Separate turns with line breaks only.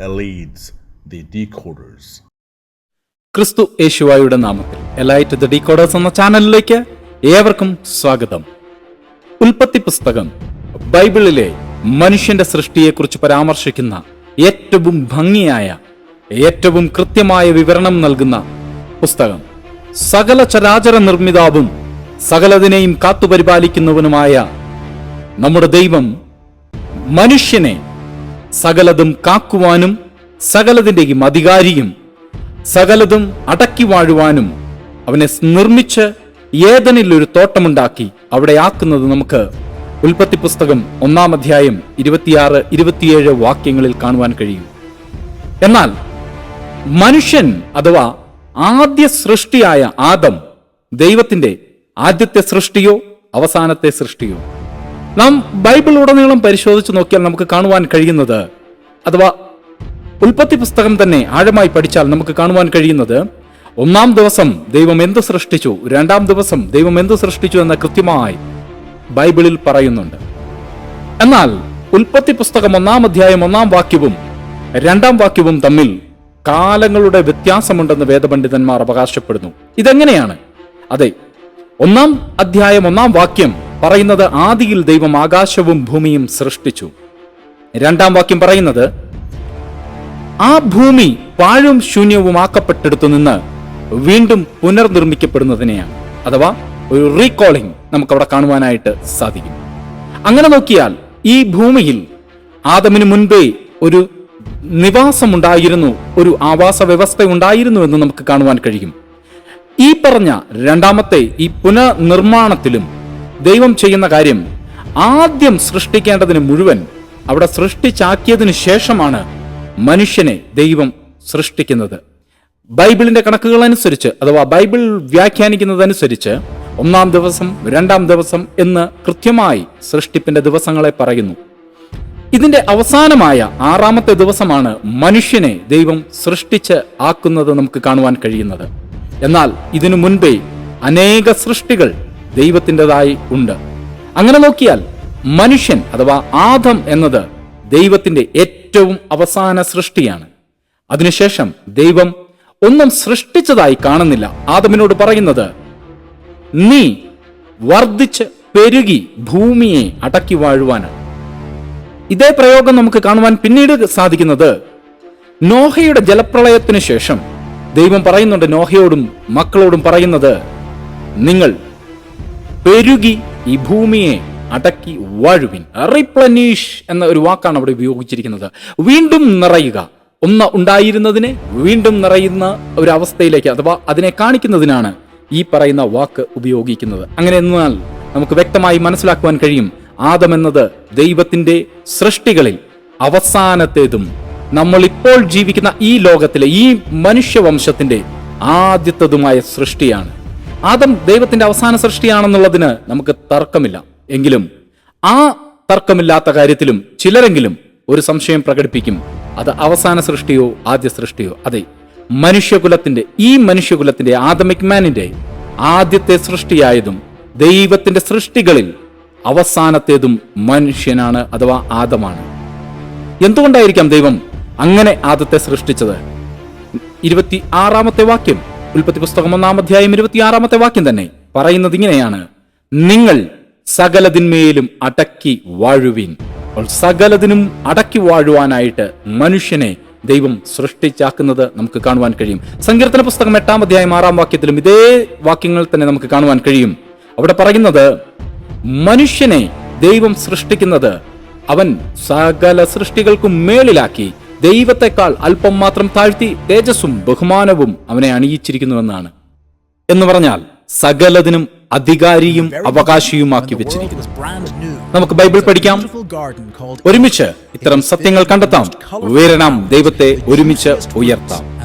leads the decoders
ക്രിസ്തു യേശുവായുടെ നാമത്തിൽ elite the decoders എന്ന ചാനലിലേക്ക് ഏവർക്കും സ്വാഗതം. ഉൽപ്പത്തി പുസ്തകം ബൈബിളിലെ മനുഷ്യന്റെ സൃഷ്ടിയെക്കുറിച്ച് പരാമർശിക്കുന്ന ഏറ്റവും ഭംഗിയായ ഏറ്റവും കൃത്യമായ വിവരണം നൽകുന്ന പുസ്തകം. സകല ചരാചര നിർമ്മിതാവും സകലതിനെയും കാത്തുപരിപാലിക്കുന്നവനുമായ നമ്മുടെ ദൈവം മനുഷ്യനെ സകലതും കാക്കുവാനും സകലതിന്റെയും അധികാരിയും സകലതും അടക്കി വാഴുവാനും അവനെ നിർമ്മിച്ച് ഏതനിൽ ഒരു തോട്ടമുണ്ടാക്കി അവിടെ ആക്കുന്നത് നമുക്ക് ഉൽപ്പത്തി പുസ്തകം ഒന്നാം അധ്യായം ഇരുപത്തിയാറ് ഇരുപത്തിയേഴ് വാക്യങ്ങളിൽ കാണുവാൻ കഴിയും. എന്നാൽ മനുഷ്യൻ അഥവാ ആദ്യ സൃഷ്ടിയായ ആദം ദൈവത്തിന്റെ ആദ്യത്തെ സൃഷ്ടിയോ അവസാനത്തെ സൃഷ്ടിയോ നാം ബൈബിൾ ഉടനീളം പരിശോധിച്ച് നോക്കിയാൽ നമുക്ക് കാണുവാൻ കഴിയുന്നത് അഥവാ ഉൽപ്പത്തി പുസ്തകം തന്നെ ആഴമായി പഠിച്ചാൽ നമുക്ക് കാണുവാൻ കഴിയുന്നത് ഒന്നാം ദിവസം ദൈവം എന്ത് സൃഷ്ടിച്ചു രണ്ടാം ദിവസം ദൈവം എന്ത് സൃഷ്ടിച്ചു എന്ന് കൃത്യമായി ബൈബിളിൽ പറയുന്നുണ്ട്. എന്നാൽ ഉൽപ്പത്തി പുസ്തകം ഒന്നാം അധ്യായം ഒന്നാം വാക്യവും രണ്ടാം വാക്യവും തമ്മിൽ കാലങ്ങളുടെ വ്യത്യാസമുണ്ടെന്ന് വേദപണ്ഡിതന്മാർ അവകാശപ്പെടുന്നു. ഇതെങ്ങനെയാണ്? അതെ ഒന്നാം അധ്യായം ഒന്നാം വാക്യം പറയുന്നത് ആദിയിൽ ദൈവം ആകാശവും ഭൂമിയും സൃഷ്ടിച്ചു. രണ്ടാം വാക്യം പറയുന്നത് ആ ഭൂമി പാഴും ശൂന്യവും ആക്കപ്പെട്ടെടുത്തു നിന്ന് വീണ്ടും പുനർനിർമ്മിക്കപ്പെടുന്നതിനെയാണ്. അഥവാ ഒരു റീകോളിംഗ് നമുക്ക് അവിടെ കാണുവാനായിട്ട് സാധിക്കും. അങ്ങനെ നോക്കിയാൽ ഈ ഭൂമിയിൽ ആദമിന് മുൻപേ ഒരു നിവാസമുണ്ടായിരുന്നു ഒരു ആവാസ വ്യവസ്ഥ ഉണ്ടായിരുന്നു എന്ന് നമുക്ക് കാണുവാൻ കഴിയും. ഈ പറഞ്ഞ രണ്ടാമത്തെ ഈ പുനർനിർമ്മാണത്തിലും ദൈവം ചെയ്യുന്ന കാര്യം ആദ്യം സൃഷ്ടിക്കേണ്ടതിന് മുഴുവൻ അവിടെ സൃഷ്ടിച്ചാക്കിയതിനു ശേഷമാണ് മനുഷ്യനെ ദൈവം സൃഷ്ടിക്കുന്നത്. ബൈബിളിന്റെ കണക്കുകൾ അനുസരിച്ച് അഥവാ ബൈബിൾ വ്യാഖ്യാനിക്കുന്നതനുസരിച്ച് ഒന്നാം ദിവസം രണ്ടാം ദിവസം എന്ന് കൃത്യമായി സൃഷ്ടിപ്പിന്റെ ദിവസങ്ങളെ പറയുന്നു. ഇതിന്റെ അവസാനമായ ആറാമത്തെ ദിവസമാണ് മനുഷ്യനെ ദൈവം സൃഷ്ടിച്ച് ആക്കുന്നത് നമുക്ക് കാണുവാൻ കഴിയുന്നത്. എന്നാൽ ഇതിനു മുൻപേ അനേക സൃഷ്ടികൾ ദൈവത്തിന്റെതായി ഉണ്ട്. അങ്ങനെ നോക്കിയാൽ മനുഷ്യൻ അഥവാ ആദം എന്നത് ദൈവത്തിന്റെ ഏറ്റവും അവസാന സൃഷ്ടിയാണ്. അതിനുശേഷം ദൈവം ഒന്നും സൃഷ്ടിച്ചതായി കാണുന്നില്ല. ആദമിനോട് പറയുന്നത് നീ വർദ്ധിച്ച് പെരുകി ഭൂമിയെ അടക്കി വാഴുവാനാണ് ഇതേ പ്രയോഗം നമുക്ക് കാണുവാൻ പിന്നീട് സാധിക്കുന്നത് നോഹയുടെ ജലപ്രളയത്തിന് ശേഷം ദൈവം പറയുന്നുണ്ട് നോഹയോടും മക്കളോടും പറയുന്നത് നിങ്ങൾ പെരുകി ഈ ഭൂമിയെ അടക്കി വാഴുവിൻ. റിപ്ലനീഷ് എന്ന ഒരു വാക്കാണ് അവിടെ ഉപയോഗിച്ചിരിക്കുന്നത്. വീണ്ടും നിറയുക. ഒന്ന് ഉണ്ടായിരുന്നതിനെ വീണ്ടും നിറയുന്ന ഒരു അവസ്ഥയിലേക്ക് അഥവാ അതിനെ കാണിക്കുന്നതിനാണ് ഈ പറയുന്ന വാക്ക് ഉപയോഗിക്കുന്നത്. അങ്ങനെ എന്നാൽ നമുക്ക് വ്യക്തമായി മനസ്സിലാക്കുവാൻ കഴിയും. ആദം എന്നത് ദൈവത്തിന്റെ സൃഷ്ടികളിൽ അവസാനത്തേതും നമ്മൾ ഇപ്പോൾ ജീവിക്കുന്ന ഈ ലോകത്തിലെ ഈ മനുഷ്യവംശത്തിന്റെ ആദ്യത്തതുമായ സൃഷ്ടിയാണ്. ആദം ദൈവത്തിന്റെ അവസാന സൃഷ്ടിയാണെന്നുള്ളതിന് നമുക്ക് തർക്കമില്ല. എങ്കിലും ആ തർക്കമില്ലാത്ത കാര്യത്തിലും ചിലരെങ്കിലും ഒരു സംശയം പ്രകടിപ്പിക്കും. അത് അവസാന സൃഷ്ടിയോ ആദ്യ സൃഷ്ടിയോ? അതെ. മനുഷ്യകുലത്തിന്റെ ഈ മനുഷ്യകുലത്തിന്റെ ആദമിക് മാനിന്റെ ആദ്യത്തെ സൃഷ്ടിയായതും ദൈവത്തിന്റെ സൃഷ്ടികളിൽ അവസാനത്തേതും മനുഷ്യനാണ് അഥവാ ആദമാണ്. എന്തുകൊണ്ടായിരിക്കാം ദൈവം അങ്ങനെ ആദത്തെ സൃഷ്ടിച്ചത്? ഇരുപത്തി ആറാമത്തെ വാക്യം. ഉൽപ്പത്തി പുസ്തകം ഒന്നാം അധ്യായം ഇരുപത്തിയാറാമത്തെ വാക്യം തന്നെ പറയുന്നത് ഇങ്ങനെയാണ്. നിങ്ങൾ സകലതിന്മേലും അടക്കി വാഴുവിൻ. അപ്പോൾ സകലതിനും അടക്കി വാഴുവാനായിട്ട് മനുഷ്യനെ ദൈവം സൃഷ്ടിച്ചാക്കുന്നത് നമുക്ക് കാണുവാൻ കഴിയും. സങ്കീർത്തന പുസ്തകം എട്ടാം അധ്യായം ആറാം വാക്യത്തിലും ഇതേ വാക്യങ്ങൾ തന്നെ നമുക്ക് കാണുവാൻ കഴിയും. അവിടെ പറയുന്നത് മനുഷ്യനെ ദൈവം സൃഷ്ടിക്കുന്നത് അവൻ സകല സൃഷ്ടികൾക്കും മേളിലാക്കി ദൈവത്തെക്കാൾ അല്പം മാത്രം താഴ്ത്തി തേജസ്സും ബഹുമാനവും അവനെ അണിയിച്ചിരിക്കുന്നുവെന്നാണ്. എന്ന് പറഞ്ഞാൽ സകലതിനും അധികാരിയും അവകാശിയുമാക്കി വെച്ചിരിക്കുന്നു. നമുക്ക് ബൈബിൾ പഠിക്കാം. ഒരുമിച്ച് ഇത്തരം സത്യങ്ങൾ കണ്ടെത്താം. ഉയരണം ദൈവത്തെ ഒരുമിച്ച് ഉയർത്താം.